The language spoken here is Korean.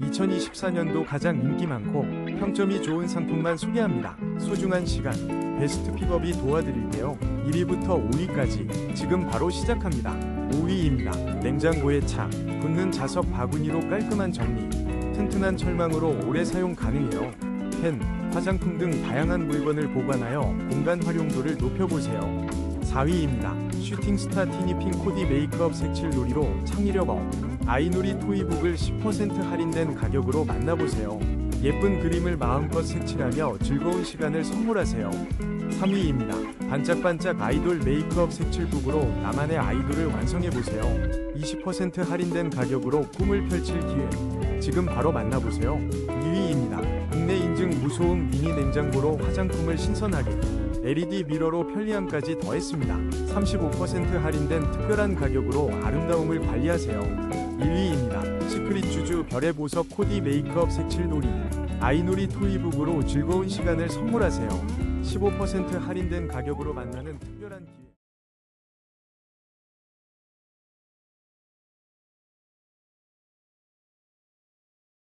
2024년도 가장 인기 많고 평점이 좋은 상품만 소개합니다. 소중한 시간, 베스트 픽업이 도와드릴게요. 1위부터 5위까지 지금 바로 시작합니다. 5위입니다. 냉장고에 착, 붙는 자석 바구니로 깔끔한 정리, 튼튼한 철망으로 오래 사용 가능해요. 펜, 화장품 등 다양한 물건을 보관하여 공간 활용도를 높여보세요. 4위입니다. 슈팅스타 티니핑 코디 메이크업 색칠 놀이로 창의력 업. 아이놀이 토이북을 10% 할인된 가격으로 만나보세요. 예쁜 그림을 마음껏 색칠하며 즐거운 시간을 선물하세요. 3위입니다. 반짝반짝 아이돌 메이크업 색칠북으로 나만의 아이돌을 완성해보세요. 20% 할인된 가격으로 꿈을 펼칠 기회. 지금 바로 만나보세요. 2위입니다. 국내 인증 무소음 미니 냉장고로 화장품을 신선하게. LED 미러로 편리함까지 더했습니다. 35% 할인된 특별한 가격으로 아름다움을 관리하세요. 1위입니다. 시크릿 주주 별의 보석 코디 메이크업 색칠 놀이. 아이놀이 토이북으로 즐거운 시간을 선물하세요. 15% 할인된 가격으로 만나는 특별한 기회.